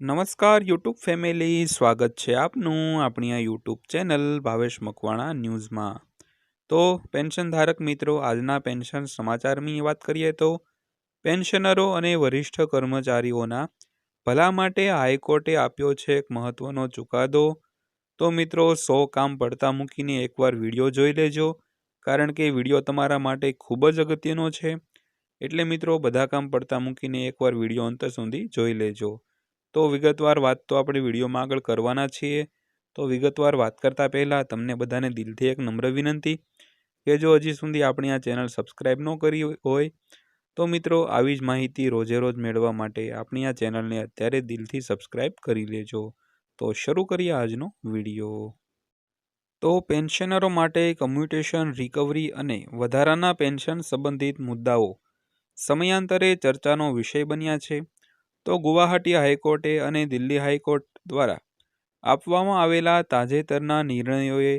નમસ્કાર YouTube family સ્વાગત છે આપનું આપણી આ યુટ્યુબ ચેનલ ભાવેશ મકવાણા ન્યૂઝમાં. તો પેન્શન ધારક મિત્રો, આજના પેન્શન સમાચારની વાત કરીએ તો પેન્શનરો અને વરિષ્ઠ કર્મચારીઓના ભલા માટે હાઈકોર્ટે આપ્યો છે એક મહત્વનો ચુકાદો. તો મિત્રો, સો કામ પડતા મૂકીને એકવાર વીડિયો જોઈ લેજો, કારણ કે વીડિયો તમારા માટે ખૂબ જ અગત્યનો છે. એટલે મિત્રો, બધા કામ પડતા મૂકીને એકવાર વીડિયો અંત સુધી જોઈ લેજો. તો વિગતવાર વાત તો આપણે વિડીયોમાં આગળ કરવાના છીએ. તો વિગતવાર વાત કરતાં પહેલાં તમને બધાને દિલથી એક નમ્ર વિનંતી કે જો હજી સુધી આપણી આ ચેનલ સબસ્ક્રાઈબ ન કરી હોય, તો મિત્રો આવી જ માહિતી રોજે રોજ મેળવવા માટે આપણી આ ચેનલને અત્યારે દિલથી સબસ્ક્રાઈબ કરી લેજો. તો શરૂ કરીએ આજનો વીડિયો. તો પેન્શનરો માટે કમ્યુટેશન, રિકવરી અને વધારાના પેન્શન સંબંધિત મુદ્દાઓ સમયાંતરે ચર્ચાનો વિષય બન્યા છે. તો ગુવાહાટી હાઈકોર્ટે અને દિલ્હી હાઈકોર્ટ દ્વારા આપવામાં આવેલા તાજેતરના નિર્ણયોએ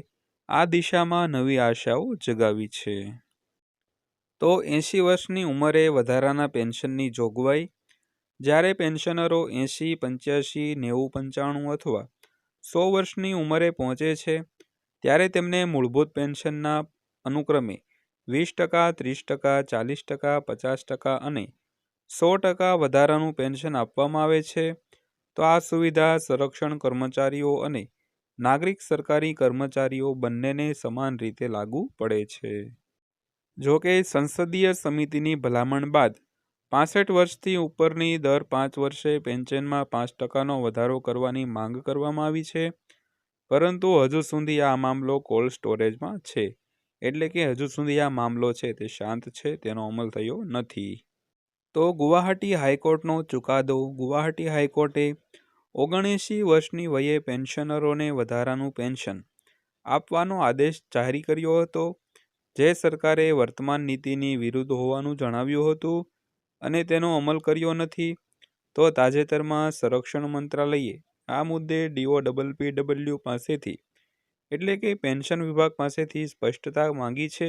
આ દિશામાં નવી આશાઓ જગાવી છે. તો એંશી વર્ષની ઉંમરે વધારાના પેન્શનની જોગવાઈ, જ્યારે પેન્શનરો એંશી પંચ્યાસી નેવું, પંચાણું અથવા સો વર્ષની ઉંમરે પહોંચે છે, ત્યારે તેમને મૂળભૂત પેન્શનના અનુક્રમે વીસ ટકા, ત્રીસ ટકા, ચાલીસ ટકા, પચાસ ટકા અને સો ટકા વધારાનું પેન્શન આપવામાં આવે છે. તો આ સુવિધા સંરક્ષણ કર્મચારીઓ અને નાગરિક સરકારી કર્મચારીઓ બંનેને સમાન રીતે લાગુ પડે છે. જો કે સંસદીય સમિતિની ભલામણ બાદ પાસઠ વર્ષથી ઉપરની દર પાંચ વર્ષે પેન્શનમાં પાંચ ટકાનો વધારો કરવાની માંગ કરવામાં આવી છે. પરંતુ હજુ સુધી આ મામલો કોલ્ડ સ્ટોરેજમાં છે. એટલે કે હજુ સુધી આ મામલો છે તે શાંત છે, તેનો અમલ થયો નથી. તો ગુવાહાટી હાઈકોર્ટનો ચુકાદો. ગુવાહાટી હાઈકોર્ટે ઓગણએંશી વર્ષની વયે પેન્શનરોને વધારાનું પેન્શન આપવાનો આદેશ જાહેર કર્યો હતો. જે સરકારે વર્તમાન નીતિની વિરુદ્ધ હોવાનું જણાવ્યું હતું અને તેનો અમલ કર્યો નથી. તો તાજેતરમાં સંરક્ષણ મંત્રાલયે આ મુદ્દે ડીઓ ડબલ પી ડબલ્યુ પાસેથી એટલે કે પેન્શન વિભાગ પાસેથી સ્પષ્ટતા માંગી છે.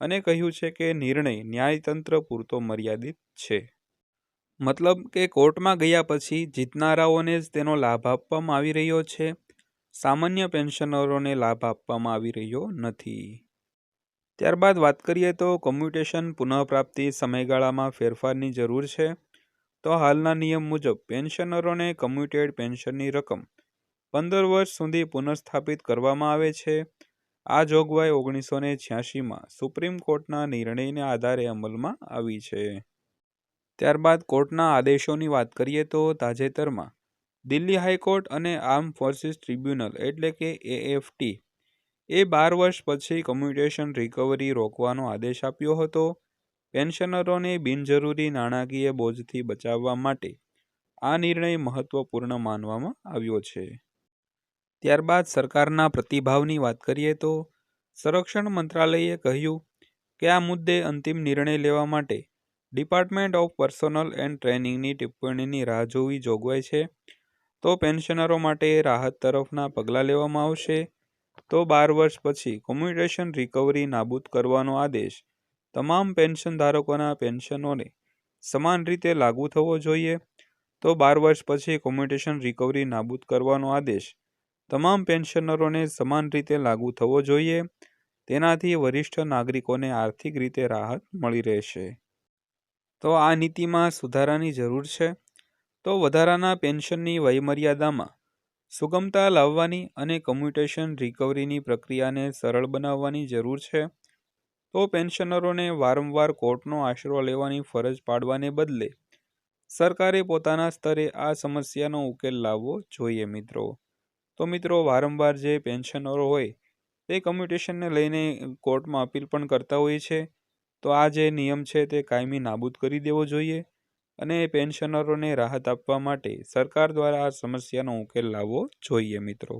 અને કહ્યું છે કે નિર્ણય ન્યાયતંત્ર પૂરતો મર્યાદિત છે. મતલબ કે કોર્ટમાં ગયા પછી જીતનારાઓને જ તેનો લાભ આપવામાં આવી રહ્યો છે. સામાન્ય પેન્શનરોને લાભ આપવામાં આવી રહ્યો નથી. ત્યારબાદ વાત કરીએ તો કોમ્યુટેશન પુનઃપ્રાપ્તિ સમયગાળામાં ફેરફારની જરૂર છે. તો હાલના નિયમ મુજબ પેન્શનરોને કમ્યુટેડ પેન્શનની રકમ પંદર વર્ષ સુધી પુનઃસ્થાપિત કરવામાં આવે છે. આ જોગવાઈ ઓગણીસો ને છ્યાસીમાં સુપ્રીમ કોર્ટના નિર્ણયને આધારે અમલમાં આવી છે. ત્યારબાદ કોર્ટના આદેશોની વાત કરીએ તો તાજેતરમાં દિલ્હી હાઈકોર્ટ અને આર્મ ફોર્સિસ ટ્રિબ્યુનલ એટલે કે એએફટી એ બાર વર્ષ પછી કમ્યુટેશન રિકવરી રોકવાનો આદેશ આપ્યો હતો. પેન્શનરોને બિનજરૂરી નાણાકીય બોજથી બચાવવા માટે આ નિર્ણય મહત્વપૂર્ણ માનવામાં આવ્યો છે. ત્યારબાદ સરકારના પ્રતિભાવની વાત કરીએ તો સંરક્ષણ મંત્રાલયે કહ્યું કે આ મુદ્દે અંતિમ નિર્ણય લેવા માટે ડિપાર્ટમેન્ટ ઓફ પર્સોનલ એન્ડ ટ્રેનિંગની ટિપ્પણીની રાહ જોવી જોગવાઈ છે. તો પેન્શનરો માટે રાહત તરફના પગલાં લેવામાં આવશે. તો બાર વર્ષ પછી કોમ્યુટેશન રિકવરી નાબૂદ કરવાનો આદેશ તમામ પેન્શન ધારકોના પેન્શનોને સમાન રીતે લાગુ થવો જોઈએ. તો બાર વર્ષ પછી કોમ્યુટેશન રિકવરી નાબૂદ કરવાનો આદેશ તમામ પેન્શનરોને સમાન રીતે લાગુ થવો જોઈએ. તેનાથી વરિષ્ઠ નાગરિકોને આર્થિક રીતે રાહત મળી રહેશે. તો આ નીતિમાં સુધારાની જરૂર છે? તો વધારાના પેન્શનની વયમર્યાદામાં સુગમતા લાવવાની અને કમ્યુટેશન રિકવરીની પ્રક્રિયાને સરળ બનાવવાની જરૂર છે? તો પેન્શનરોને વારંવાર કોર્ટનો આશરો લેવાની ફરજ પાડવાને બદલે સરકારે પોતાના સ્તરે આ સમસ્યાનો ઉકેલ લાવવો જોઈએ મિત્રો. તો મિત્રો વારંવાર જે પેન્શનરો હોય, તે કમ્યુટેશનને લઈને કોર્ટમાં અપીલ પણ કરતા હોય છે. તો આ જે નિયમ છે તે કાયમી નાબૂદ કરી દેવો જોઈએ અને પેન્શનરોને રાહત આપવા માટે સરકાર દ્વારા આ સમસ્યાનો ઉકેલ લાવવો જોઈએ મિત્રો.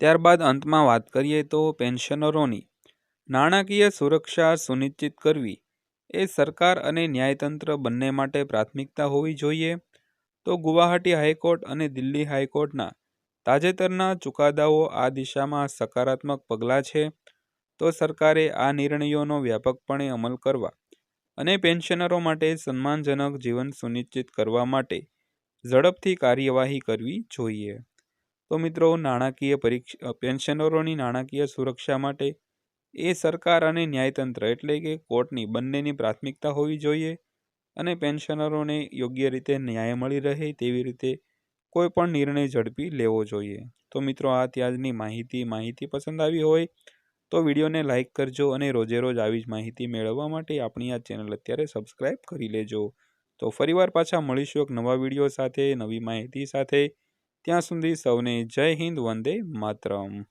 ત્યારબાદ અંતમાં વાત કરીએ તો પેન્શનરોની નાણાકીય સુરક્ષા સુનિશ્ચિત કરવી એ સરકાર અને ન્યાયતંત્ર બંને માટે પ્રાથમિકતા હોવી જોઈએ. તો ગુવાહાટી હાઈકોર્ટ અને દિલ્હી હાઈકોર્ટના તાજેતરના ચુકાદાઓ આ દિશામાં સકારાત્મક પગલાં છે, તો સરકારે આ નિર્ણયોનો વ્યાપકપણે અમલ કરવા અને પેન્શનરો માટે સન્માનજનક જીવન સુનિશ્ચિત કરવા માટે ઝડપથી કાર્યવાહી કરવી જોઈએ. તો મિત્રો, નાણાકીય પરીક્ષા પેન્શનરોની નાણાકીય સુરક્ષા માટે એ સરકાર અને ન્યાયતંત્ર એટલે કે કોર્ટની બંનેની પ્રાથમિકતા હોવી જોઈએ અને પેન્શનરોને યોગ્ય રીતે ન્યાય મળી રહે તેવી રીતે કોઈ પણ નિર્ણય ઝડપી લેવો જોઈએ. તો મિત્રો, આ ત્યાજની માહિતી માહિતી પસંદ આવી હોય તો વિડીયોને લાઇક કરજો અને રોજે રોજ આવી જ માહિતી મેળવવા માટે આપણી આ ચેનલ અત્યારે સબસ્ક્રાઈબ કરી લેજો. તો ફરીવાર પાછા મળીશું એક નવા વીડિયો સાથે, નવી માહિતી સાથે. ત્યાં સુધી સૌને જય હિન્દ, વંદે માતરમ.